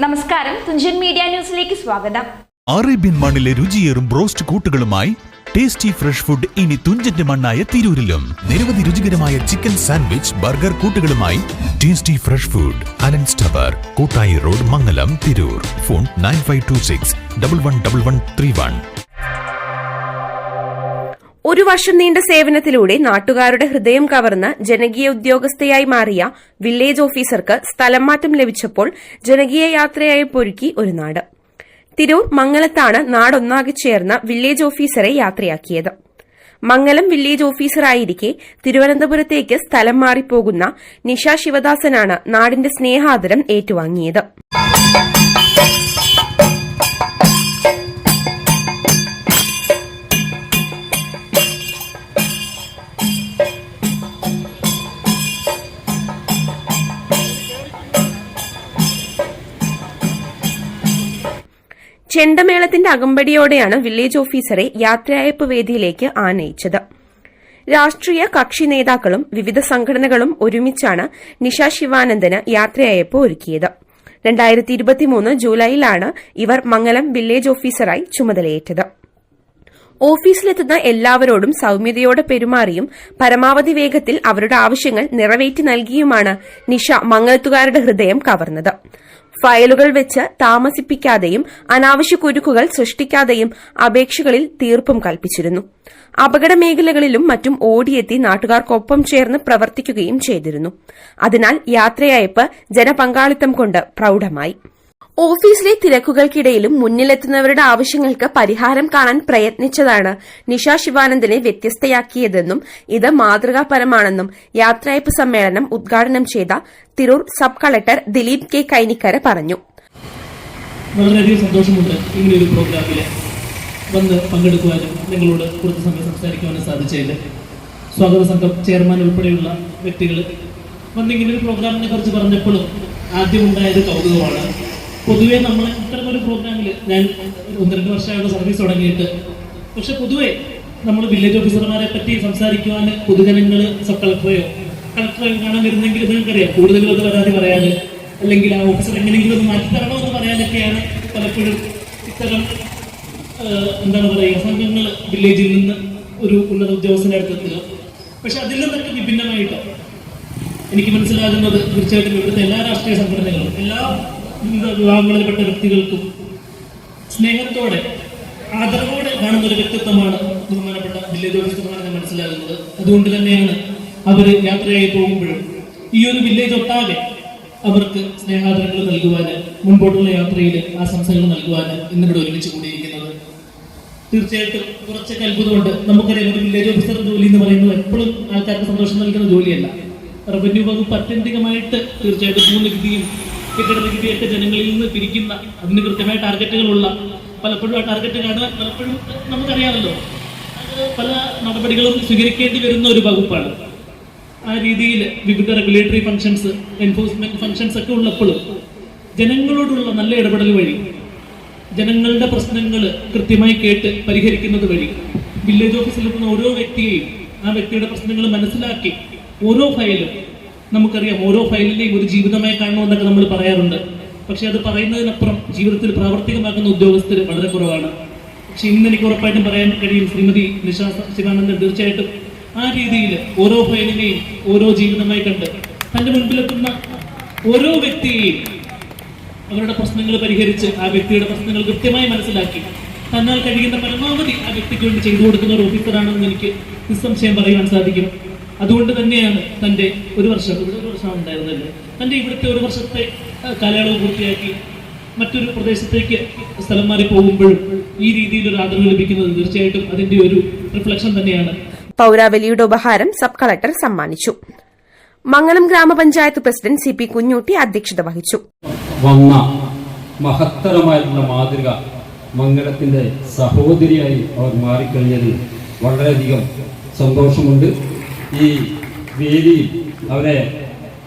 നമസ്കാരം. തുഞ്ചൻ മീഡിയ ന്യൂസിലേക്ക് സ്വാഗതം. അറേബ്യൻ മണ്ണിലെ രുചിയേറും ബ്രോസ്റ്റ് കൂട്ടുകളുമായി ടേസ്റ്റി ഫ്രഷ് ഫുഡ് ഇനി തുഞ്ചന്റെ മണ്ണായ തിരൂരിലും. നിരവധി രുചികരമായ chicken sandwich burger കൂട്ടുകളുമായി tasty fresh food. Allen's tower Koottayi road Mangalam Tirur. Phone nine five two six double one double one three one. ഒരു വർഷം നീണ്ട സേവനത്തിലൂടെ നാട്ടുകാരുടെ ഹൃദയം കവർന്ന് ജനകീയ ഉദ്യോഗസ്ഥയായി മാറിയ വില്ലേജ് ഓഫീസർക്ക് സ്ഥലം മാറ്റം ലഭിച്ചപ്പോൾ ജനകീയ യാത്രയായി പൊരുക്കി ഒരു നാട്. തിരൂർ മംഗലത്താണ് നാടൊന്നാകെ ചേർന്ന വില്ലേജ് ഓഫീസറെ യാത്രയാക്കിയത്. മംഗലം വില്ലേജ് ഓഫീസറായിരിക്കെ തിരുവനന്തപുരത്തേക്ക് സ്ഥലം മാറിപ്പോകുന്ന നിഷ ശിവദാസനാണ് നാടിന്റെ സ്നേഹാദരം ഏറ്റുവാങ്ങിയത്. ചെണ്ടമേളത്തിന്റെ അകമ്പടിയോടെയാണ് വില്ലേജ് ഓഫീസറെ യാത്രയയപ്പ് വേദിയിലേക്ക് ആനയിച്ചത്. രാഷ്ട്രീയ കക്ഷി നേതാക്കളും വിവിധ സംഘടനകളും ഒരുമിച്ചാണ് നിഷ ശിവാനന്ദന് യാത്രയയപ്പ് ഒരുക്കിയത്. രണ്ടായിരത്തി ഇരുപത്തിമൂന്ന് ജൂലൈയിലാണ് ഇവർ മംഗലം വില്ലേജ് ഓഫീസറായി ചുമതലയേറ്റത്. ഓഫീസിലെത്തുന്ന എല്ലാവരോടും സൌമ്യതയോടെ പെരുമാറിയും പരമാവധി വേഗത്തിൽ അവരുടെ ആവശ്യങ്ങൾ നിറവേറ്റി നൽകിയുമാണ് നിഷ മംഗലത്തുകാരുടെ ഹൃദയം കവർന്നത്. ഫയലുകൾ വെച്ച് താമസിപ്പിക്കാതെയും അനാവശ്യ കുരുക്കുകൾ സൃഷ്ടിക്കാതെയും അപേക്ഷകളിൽ തീർപ്പും കൽപ്പിച്ചിരുന്നു. അപകട മേഖലകളിലും മറ്റും ഓടിയെത്തി നാട്ടുകാർക്കൊപ്പം ചേർന്ന് പ്രവർത്തിക്കുകയും ചെയ്തിരുന്നു. അതിനാൽ യാത്രയയപ്പ് ജനപങ്കാളിത്തം കൊണ്ട് പ്രൌഢമായി. ഓഫീസിലെ തിരക്കുകൾക്കിടയിലും മുന്നിലെത്തുന്നവരുടെ ആവശ്യങ്ങൾക്ക് പരിഹാരം കാണാൻ പ്രയത്നിച്ചതാണ് നിഷ ശിവാനന്ദനെ വ്യത്യസ്തയാക്കിയതെന്നും ഇത് മാതൃകാപരമാണെന്നും യാത്രയപ്പ് സമ്മേളനം ഉദ്ഘാടനം ചെയ്ത Tirur sub collector Dileep K Kainikkara പറഞ്ഞു. വളരെയധികം സന്തോഷമുണ്ട് ഇങ്ങനെ ഒരു വന്ന് പങ്കെടുക്കുവാനും നിങ്ങളോട് കുറച്ച് സമയം സംസാരിക്കുവാനും സാധിച്ചതിൽ സ്വാഗത സംഘം ചെയർമാൻ ഉൾപ്പെടെയുള്ള വ്യക്തികൾ വന്ന് ഇങ്ങനെ ഒരു പ്രോഗ്രാമിനെ കുറിച്ച് പറഞ്ഞപ്പോഴും ആദ്യം ഉണ്ടായത് കൗതുകമാണ്. പൊതുവെ നമ്മൾ ഇത്തരമൊരു പ്രോഗ്രാമിൽ ഞാൻ ഒന്ന് രണ്ട് വർഷമായിട്ട് സർവീസ് തുടങ്ങിയിട്ട്. പക്ഷെ പൊതുവെ നമ്മൾ വില്ലേജ് ഓഫീസർമാരെ പറ്റി സംസാരിക്കുവാൻ പൊതുജനങ്ങൾ സബ് കളക്ടറെയോ കളക്ടറെ കാണാൻ വരുന്നെങ്കിൽ നിങ്ങൾക്കറിയാം. കൂടുതലും അത് പരാതി പറയാൻ അല്ലെങ്കിൽ ആ ഓഫീസർ എങ്ങനെയെങ്കിലും മാറ്റിത്തരണോ എന്ന് പറയാനൊക്കെയാണ് പലപ്പോഴും ഇത്തരം എന്താണ് പറയുക സംഘങ്ങൾ വില്ലേജിൽ നിന്ന് ഒരു ഉന്നത ഉദ്യോഗസ്ഥനെ അടുത്തെത്തുക പക്ഷെ അതിൽ നിന്നൊക്കെ വിഭിന്നമായിട്ടോ എനിക്ക് മനസ്സിലാകുന്നത് തീർച്ചയായിട്ടും ഇവിടുത്തെ എല്ലാ രാഷ്ട്രീയ സംഘടനകളും എല്ലാ വിവിധ വിഭാഗങ്ങളിൽപ്പെട്ട വ്യക്തികൾക്കും സ്നേഹത്തോടെ ആദരവോടെ കാണുന്ന ഒരു വ്യക്തിത്വമാണ് ബഹുമാനപ്പെട്ട വില്ലേജ് ഞാൻ മനസ്സിലാകുന്നത്. അതുകൊണ്ട് തന്നെയാണ് അവർ യാത്രയായി പോകുമ്പോഴും ഈ ഒരു വില്ലേജ് ഒട്ടാകെ അവർക്ക് സ്നേഹാദരങ്ങൾ നൽകുവാന് മുൻപോട്ടുള്ള യാത്രയിൽ ആശംസകൾ നൽകുവാന് ഇന്നിവിടെ ഒരുമിച്ച് കൂടിയിരിക്കുന്നത്. തീർച്ചയായിട്ടും കുറച്ചൊക്കെ അത്ഭുതമുണ്ട്. നമുക്കറിയാം ഒരു വില്ലേജ് ഓഫീസർ ജോലി എന്ന് പറയുന്നത് എപ്പോഴും ആൾക്കാർക്ക് സന്തോഷം നൽകുന്ന ജോലിയല്ല. റവന്യൂ വകുപ്പ് അത്യന്തികമായിട്ട് തീർച്ചയായിട്ടും ഭൂനികുതിയും കെട്ടിട നികുതിയൊക്കെ ജനങ്ങളിൽ നിന്ന് പിരിക്കുന്ന അതിന് കൃത്യമായ ടാർഗറ്റുകളുള്ള പലപ്പോഴും ആ ടാർഗറ്റ് കാണാൻ പലപ്പോഴും നമുക്കറിയാമല്ലോ. പല നടപടികളും സ്വീകരിക്കേണ്ടി വരുന്ന ഒരു വകുപ്പാണ്. ആ രീതിയിൽ വിവിധ റെഗുലേറ്ററി ഫങ്ഷൻസ് എൻഫോഴ്സ്മെന്റ് ഫങ്ഷൻസ് ഒക്കെ ഉള്ളപ്പോഴും ജനങ്ങളോടുള്ള നല്ല ഇടപെടൽ വഴി ജനങ്ങളുടെ പ്രശ്നങ്ങൾ കൃത്യമായി കേട്ട് പരിഹരിക്കുന്നത് വഴി വില്ലേജ് ഓഫീസിൽ എത്തുന്ന ഓരോ വ്യക്തിയെയും ആ വ്യക്തിയുടെ പ്രശ്നങ്ങൾ മനസ്സിലാക്കി ഓരോ ഫയലും നമുക്കറിയാം ഓരോ ഫയലിനെയും ഒരു ജീവിതമായി കാണണമെന്നൊക്കെ നമ്മൾ പറയാറുണ്ട്. പക്ഷെ അത് പറയുന്നതിനപ്പുറം ജീവിതത്തിൽ പ്രാവർത്തികമാക്കുന്ന ഉദ്യോഗസ്ഥർ വളരെ കുറവാണ്. പക്ഷെ ഇന്ന് എനിക്ക് ഉറപ്പായിട്ടും പറയാൻ കഴിയും ശ്രീമതി നിശാ ശിവാനന്ദൻ തീർച്ചയായിട്ടും ആ രീതിയിൽ ഓരോ ഫയലിനെയും ഓരോ ജീവിതമായി കണ്ട് തന്റെ മുൻപിലെത്തുന്ന ഓരോ വ്യക്തിയെയും അവരുടെ പ്രശ്നങ്ങൾ പരിഹരിച്ച് ആ വ്യക്തിയുടെ പ്രശ്നങ്ങൾ കൃത്യമായി മനസ്സിലാക്കി തന്നാൽ കഴിയുന്ന പരമാവധി ആ വ്യക്തിക്ക് വേണ്ടി ചെയ്തു കൊടുക്കുന്ന ഒരു ഓഫീസറാണെന്ന് എനിക്ക് നിസ്സംശയം പറയുവാൻ സാധിക്കും. അതുകൊണ്ട് തന്നെയാണ് തന്റെ ഒരു വർഷം ഇവിടെ ഒരു വർഷം ഉണ്ടായിരുന്നല്ലോ. തന്റെ ഇവിടുത്തെ ഒരു വർഷത്തെ കാലയളവ് പൂർത്തിയാക്കി മറ്റൊരു പ്രദേശത്തേക്ക് സ്ഥലം മാറി പോകുമ്പോഴും ഈ രീതിയിൽ ഒരു ആദരവ് ലഭിക്കുന്നത് തീർച്ചയായിട്ടും അതിന്റെ ഒരു റിഫ്ലക്ഷൻ തന്നെയാണ്. പൗരാവലിയുടെ ഉപഹാരം സബ് കളക്ടർ സമ്മാനിച്ചു. മംഗളം ഗ്രാമപഞ്ചായത്ത് പ്രസിഡന്റ് സി പി കുഞ്ഞൂട്ടി അധ്യക്ഷത വഹിച്ചു. വന്ന മഹത്തരമായിട്ടുള്ള മാതൃക മംഗളത്തിന്റെ സഹോദരിയായി അവർ മാറിക്കഴിഞ്ഞതിൽ വളരെയധികം സന്തോഷമുണ്ട്. ഈ വേദിയിൽ അവരെ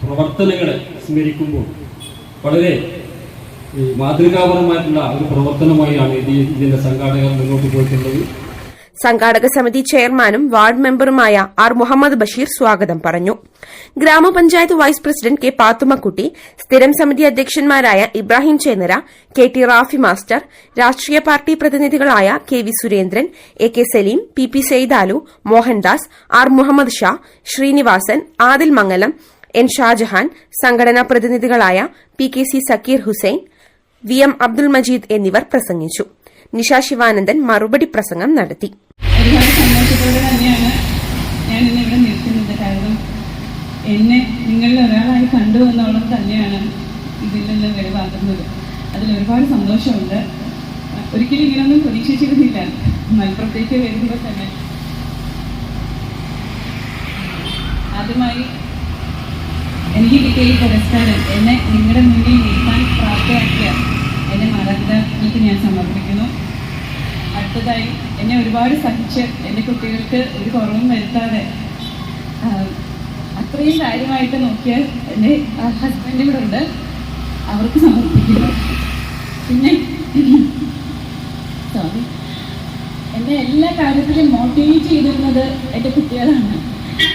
പ്രവർത്തനങ്ങൾ സ്മരിക്കുമ്പോൾ വളരെ മാതൃകാപരമായിട്ടുള്ള ഒരു പ്രവർത്തനമായാണ് ഇത് ഇതിന്റെ സംഘാടകർ മുന്നോട്ട് പോയിട്ടുള്ളത്. സംഘാടക സമിതി ചെയർമാനും വാർഡ് മെമ്പറുമായ ആർ മുഹമ്മദ് ബഷീർ സ്വാഗതം പറഞ്ഞു. ഗ്രാമപഞ്ചായത്ത് വൈസ് പ്രസിഡന്റ് കെ പാത്തുമ്മക്കുട്ടി സ്ഥിരം സമിതി അധ്യക്ഷന്മാരായ Ibrahim Chennara K T Rafi master രാഷ്ട്രീയ party പ്രതിനിധികളായ K V Surendran A K Saleem P P Saithalu Mohandas R Muhammad Shah Srinivasan Adil Mangalam N Shajahan സംഘടനാ പ്രതിനിധികളായ P K C Zakir Hussain V M Abdul Majeed എന്നിവർ പ്രസംഗിച്ചു. നിഷ ശിവാനന്ദൻ മറുപടി പ്രസംഗം നടത്തി. ഒരുപാട് സന്തോഷത്തോടെ തന്നെയാണ് ഞാൻ ഇന്ന് ഇവിടെ നിൽക്കുന്നത്. കാരണം എന്നെ നിങ്ങളിൽ ഒരാളായി കണ്ടു തന്നെയാണ് ഇതിൽ നിന്ന് വെളിവാക്കുന്നത് അതിൽ ഒരുപാട് സന്തോഷമുണ്ട്. ഒരിക്കലും ഇങ്ങനൊന്നും പ്രതീക്ഷിച്ചിരുന്നില്ല. മലപ്പുറത്തേക്ക് വരുമ്പോൾ തന്നെ. ആദ്യമായി എനിക്ക് കിട്ടിയ ഈ പുരസ്കാരം എന്നെ നിങ്ങളുടെ മുന്നിൽ നിൽക്കാൻ പ്രാപ്തയാക്കിയ എന്നെ മാതാപിതാക്കൾക്ക് ഞാൻ സമർപ്പിക്കുന്നു. അടുത്തതായി എന്നെ ഒരുപാട് സഹിച്ച് എന്റെ കുട്ടികൾക്ക് ഒരു കുറവും വരുത്താതെ അത്രയും കാര്യമായിട്ട് നോക്കിയ എന്റെ ഹസ്ബൻഡ് ഇവിടെ ഉണ്ട്. അവർക്ക് സമർപ്പിക്കുന്നു. പിന്നെ സോറി എന്നെ എല്ലാ കാര്യത്തിലും മോട്ടിവേറ്റ് ചെയ്തിരുന്നത് എന്റെ കുട്ടികളാണ്.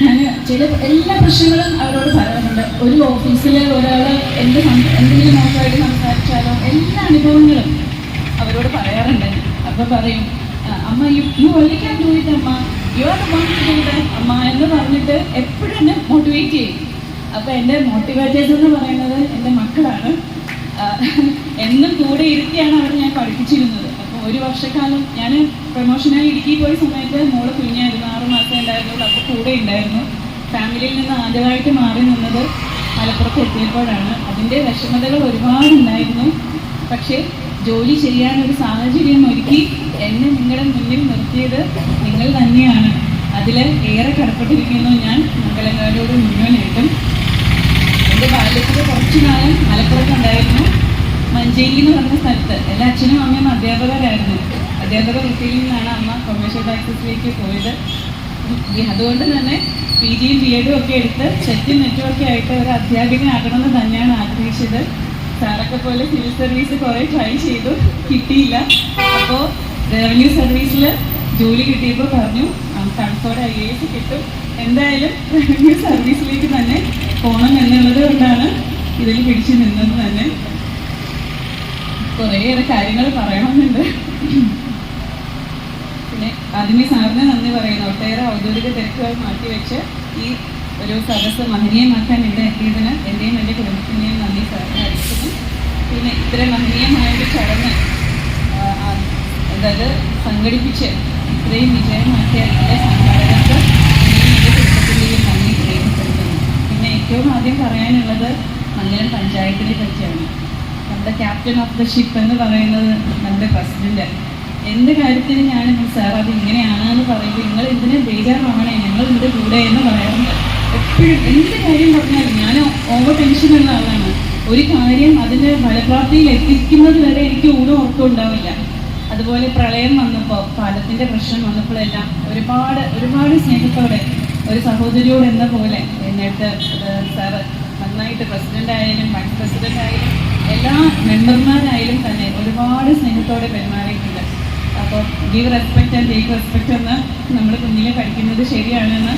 ഞാൻ ചില എല്ലാ പ്രശ്നങ്ങളും അവരോട് പറയാറുണ്ട്. ഒരു ഓഫീസിൽ ഒരാൾ എന്ത് എന്തെങ്കിലും മോശമായിട്ട് സംസാരിച്ചാലോ എല്ലാ അനുഭവങ്ങളും അവരോട് പറയാറുണ്ട്. അപ്പോൾ പറയും "ആ, അമ്മ you only can do it അമ്മ യു ആർ വൺ ഡു അമ്മ എന്ന് പറഞ്ഞിട്ട് എപ്പോഴും എന്നെ മോട്ടിവേറ്റ് ചെയ്യും. അപ്പോൾ എന്റെ മോട്ടിവേറ്റേഴ്സ് എന്ന് പറയുന്നത് എന്റെ മക്കളാണ്. എന്നും കൂടെ ഇരുത്തിയാണ് അവർ ഞാൻ പഠിപ്പിച്ചിരുന്നത്. അപ്പോൾ ഒരു വർഷക്കാലം ഞാൻ പ്രൊമോഷനായി ഇടുക്കി പോയ സമയത്ത് മോൾ കുഞ്ഞായിരുന്നു ആറ് മാസം ഉണ്ടായിരുന്നുള്ളൂ. അപ്പോൾ കൂടെ ഉണ്ടായിരുന്നു. ഫാമിലിയിൽ നിന്ന് ആദ്യമായിട്ട് മാറി നിന്നത് മലപ്പുറത്ത് എത്തിയപ്പോഴാണ്. അതിന്റെ വിഷമതകൾ ഒരുപാടുണ്ടായിരുന്നു. പക്ഷേ ജോലി ചെയ്യാനൊരു സാഹചര്യം ഒരുക്കി എന്നെ നിങ്ങളുടെ മുന്നിൽ നിർത്തിയത് നിങ്ങൾ തന്നെയാണ്. അതിൽ ഏറെ കടപ്പെട്ടിരിക്കുന്നു ഞാൻ മംഗലങ്ങാരോട് മുഴുവനായിട്ടും. എന്റെ ബാല്യത്തിൽ കുറച്ചു കാലം മലപ്പുറത്തുണ്ടായിരുന്നു. മഞ്ചേരി എന്ന് പറഞ്ഞ സ്ഥലത്ത്. എന്റെ അച്ഛനും അമ്മയും അധ്യാപകരായിരുന്നു. അധ്യാപക വൃത്തിയിൽ നിന്നാണ് അമ്മ കൊമേഴ്ഷ്യൽ പ്രാക്ടീസിലേക്ക് പോയത്. അതുകൊണ്ട് തന്നെ പി ജിയും ബി എഡും ഒക്കെ എടുത്ത് ചെറ്റും നെറ്റും ഒക്കെ ആയിട്ട് ഒരു അധ്യാപികനാകണമെന്ന് തന്നെയാണ് ആഗ്രഹിച്ചത്. സാറൊക്കെ പോലെ സിവിൽ സർവീസ് കുറെ ട്രൈ ചെയ്തു. കിട്ടിയില്ല. അപ്പോൾ റവന്യൂ സർവീസിൽ ജോലി കിട്ടിയപ്പോൾ പറഞ്ഞു തണുപ്പോടെ ഐ എസ് കിട്ടും. എന്തായാലും റവന്യൂ സർവീസിലേക്ക് തന്നെ പോകണം എന്നുള്ളത് കൊണ്ടാണ് ഇതിൽ പിടിച്ചു നിന്നത് തന്നെ. കുറേയേറെ കാര്യങ്ങൾ പറയണമെന്നുണ്ട് പിന്നെ ആദ്യമേ സാറിന് നന്ദി പറയുന്നു. ഒട്ടേറെ ഔദ്യോഗിക തിരക്കുകൾ മാറ്റിവെച്ച് ഈ ഒരു സദസ്സ് മഹനീയമാക്കാൻ ഇവിടെ എത്തിയതിന് എന്റെയും എന്റെ കുടുംബത്തിന്റെയും നന്ദി സഹായിക്കുന്നു പിന്നെ ഇത്രയും മഹനീയമായ ഒരു ചടങ്ങ് അതായത് സംഘടിപ്പിച്ച് ഇത്രയും വിജയമാക്കിയ എന്റെ സംഘാടകർക്ക് എന്റെയും എന്റെ കുടുംബത്തിന്റെയും നന്ദി രേഖപ്പെടുത്തുന്നു. പിന്നെ ഏറ്റവും ആദ്യം പറയാനുള്ളത് മന്ദിരം പഞ്ചായത്തിനെ പറ്റിയാണ്. നമ്മുടെ ക്യാപ്റ്റൻ ഓഫ് ദ ഷിപ്പ് എന്ന് പറയുന്നത് നമ്മുടെ പ്രസിഡന്റ്. എന്ത് കാര്യത്തിന് ഞാൻ സാർ അത് ഇങ്ങനെയാണ് എന്ന് പറയുമ്പോൾ നിങ്ങൾ ഇതിന് ബേജാറാവണേ? ഞങ്ങൾ ഇതിന്റെ കൂടെ എന്ന് പറയാറുണ്ട്. എപ്പോഴും എന്ത് കാര്യം പറഞ്ഞാലും ഞാൻ ഓവർ ടെൻഷനുള്ള ആളാണ്. ഒരു കാര്യം അതിന്റെ ഫലപ്രാപ്തിയിൽ എത്തിക്കുന്നത് വരെ എനിക്ക് ഊണും ഉറക്കം ഉണ്ടാവില്ല. അതുപോലെ പ്രളയം വന്നപ്പോൾ പാലത്തിന്റെ പ്രശ്നം വന്നപ്പോഴെല്ലാം ഒരുപാട് ഒരുപാട് സ്നേഹത്തോടെ ഒരു സഹോദരിയോട് എന്ന പോലെ എന്നിട്ട് സാറ് നന്നായിട്ട് പ്രസിഡന്റ് ആയാലും വൈസ് പ്രസിഡന്റ് ആയാലും എല്ലാ മെമ്പർമാരായാലും തന്നെ ഒരുപാട് സ്നേഹത്തോടെ പെരുമാറിയിട്ടുണ്ട്. അപ്പോൾ give respect and take respect എന്ന് നമ്മൾ കുഞ്ഞിലെ പഠിക്കുന്നത് ശരിയാണെന്ന്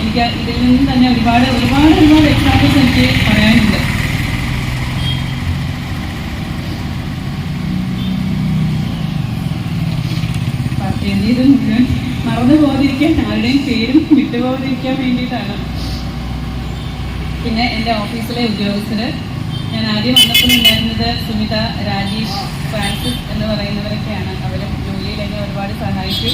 എനിക്ക് ഇതിൽ നിന്ന് തന്നെ ഒരുപാട് ഒരുപാട് ഒരുപാട് എക്സാമ്പിൾസ് എനിക്ക് പറയാനുണ്ട്. മുഴുവൻ മറന്നു പോകാതിരിക്കാൻ ആരുടെയും പേരും വിട്ടുപോകാതിരിക്കാൻ വേണ്ടിയിട്ടാണ്. പിന്നെ എന്റെ ഓഫീസിലെ ഉദ്യോഗസ്ഥര് ഞാൻ ആദ്യം വന്നപ്പോൾ ഉണ്ടായിരുന്നത് സുമിത രാജേഷ് ഫ്രാൻസിസ് എന്ന് പറയുന്നവരൊക്കെയാണ്. എന്നെ ഒരുപാട് സഹായിച്ചു.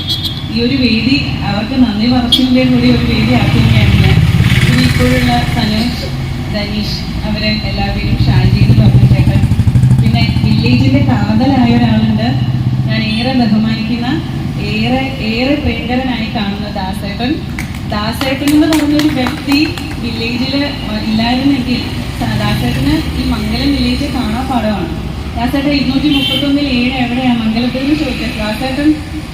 ഈ ഒരു വേദി അവർക്ക് നന്ദി പറച്ചിന്റെ കൂടി ഒരു വേദി ആക്കുകയാണ് ഞാൻ പിന്നെ ഇപ്പോഴുള്ള സനോജ് ധനീഷ് അവരെ എല്ലാവരെയും ഷാജി എന്ന് പറഞ്ഞ പിന്നെ വില്ലേജിന്റെ കാതലായ ഒരാളുണ്ട്. ഞാൻ ഏറെ ബഹുമാനിക്കുന്ന ഏറെ ഏറെ പ്രിയങ്കരനായി കാണുന്ന ദാസേട്ടൻ. ദാസേട്ടൻ എന്ന് പറഞ്ഞൊരു വ്യക്തി വില്ലേജിൽ ഇല്ലായിരുന്നെങ്കിൽ ദാസേട്ടന് ഈ മംഗലം വില്ലേജ് കാണാൻ പാടമാണ് ദാസേട്ടൻ ഇരുന്നൂറ്റി മുപ്പത്തൊന്നിൽ ഏഴ് എവിടെയാണ് മംഗലത്തിൽ നിന്ന് ചോദിച്ചത് ദാസേട്ടൻ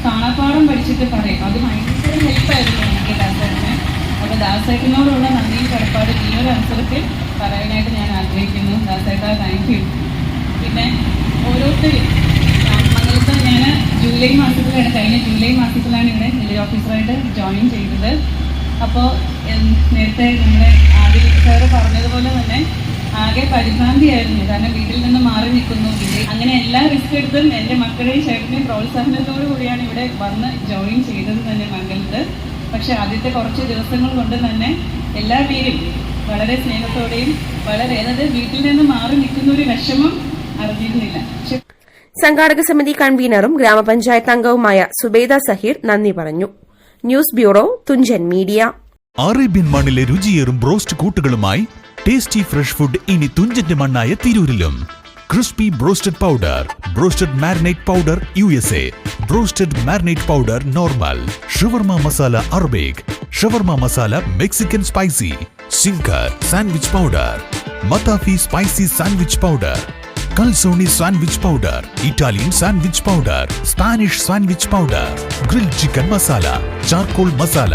കാണാപ്പാടം പഠിച്ചിട്ട് പറയും. അത് ഭയങ്കര ഹെൽപ്പായിരുന്നു എനിക്ക് ദാസേട്ടന് അപ്പോൾ ദാസേട്ടനോടുള്ള നന്ദിയും കടപ്പാട് ഈ ഒരു അവസരത്തിൽ പറയാനായിട്ട് ഞാൻ ആഗ്രഹിക്കുന്നു. ദാസേട്ട താങ്ക് യു പിന്നെ ഓരോരുത്തരും മംഗലത്ത് ഞാൻ ജൂലൈ മാസത്തിലാണ് കഴിഞ്ഞ ജൂലൈ മാസത്തിലാണ് ഇവിടെ വില്ലേജ് ഓഫീസറായിട്ട് ജോയിൻ ചെയ്തത്. അപ്പോൾ നേരത്തെ നമ്മുടെ ആദ്യ സാറ് പറഞ്ഞതുപോലെ തന്നെ ആകെ പരിഭ്രാന്തിയായിരുന്നു. കാരണം വീട്ടിൽ നിന്ന് മാറി നിൽക്കുന്നു. അങ്ങനെ എല്ലാ റിസ്ക് എടുത്തും എന്റെ മക്കളുടെയും ചേട്ടനെയും പ്രോത്സാഹനത്തോടു കൂടിയാണ് ഇവിടെ വന്ന് ജോയിൻ ചെയ്തത് തന്നെ മംഗലത്ത് പക്ഷെ ആദ്യത്തെ കുറച്ച് ദിവസങ്ങൾ കൊണ്ട് തന്നെ എല്ലാ പേരും വളരെ സ്നേഹത്തോടെയും വളരെ അതായത് വീട്ടിൽ നിന്ന് മാറി നിൽക്കുന്ന ഒരു വിഷമം അറിഞ്ഞിരുന്നില്ല. സംഘാടക സമിതി കൺവീനറും ഗ്രാമപഞ്ചായത്ത് അംഗവുമായ സുബേദ സഹീർ നന്ദി പറഞ്ഞു. News bureau Thunchan media. Arabian മണ്ണിലെ രുചിയേറും ബ്രോസ്റ്റ് കൂട്ടുകളുമായി ടേസ്റ്റി ഫ്രഷ് ഫുഡ് ഇനി തുഞ്ചന്റെ മണ്ണായ തിരൂരിലും. Crispy broasted powder broasted marinate powder U S A broasted marinate powder normal shawarma masala Arabic shawarma masala Mexican spicy zinger sandwich powder മത്താഫി spicy sandwich powder calzone sandwich powder Italian sandwich powder Spanish sandwich powder grill chicken masala charcoal masala